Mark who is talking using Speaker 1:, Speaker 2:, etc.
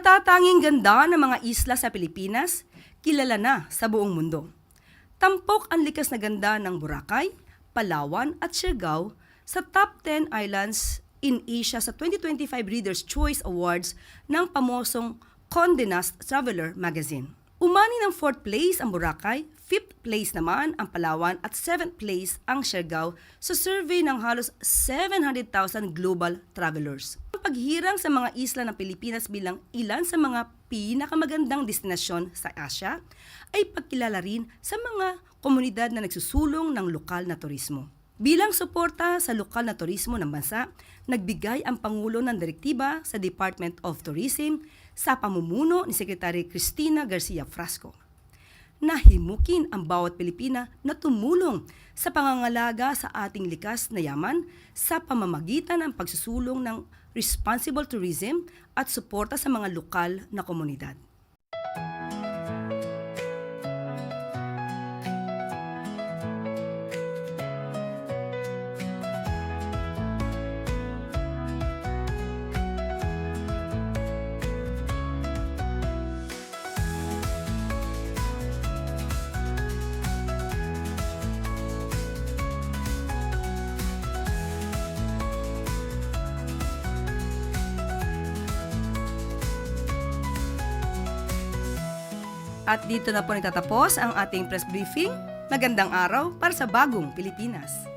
Speaker 1: natatanging ganda ng mga isla sa Pilipinas, kilala na sa buong mundo. Tampok ang likas na ganda ng Boracay, Palawan at Siargao sa top 10 islands in Asia sa 2025 Reader's Choice Awards ng pamosong Condé Nast Traveler magazine. Umani ng 4th place ang Boracay, 5th place naman ang Palawan at 7th place ang Siargao sa survey ng halos 700,000 global travelers. Ang paghirang sa mga isla ng Pilipinas bilang ilan sa mga pinakamagandang destinasyon sa Asia ay pagkilala rin sa mga komunidad na nagsusulong ng lokal na turismo. Bilang suporta sa lokal na turismo ng bansa, nagbigay ang Pangulo ng direktiba sa Department of Tourism sa pamumuno ni Secretary Cristina Garcia Frasco. Nahimukin ang bawat Pilipina na tumulong sa pangangalaga sa ating likas na yaman sa pamamagitan ng pagsusulong ng responsible tourism at suporta sa mga lokal na komunidad. At dito na po nagtatapos ang ating press briefing. Magandang araw para sa bagong Pilipinas.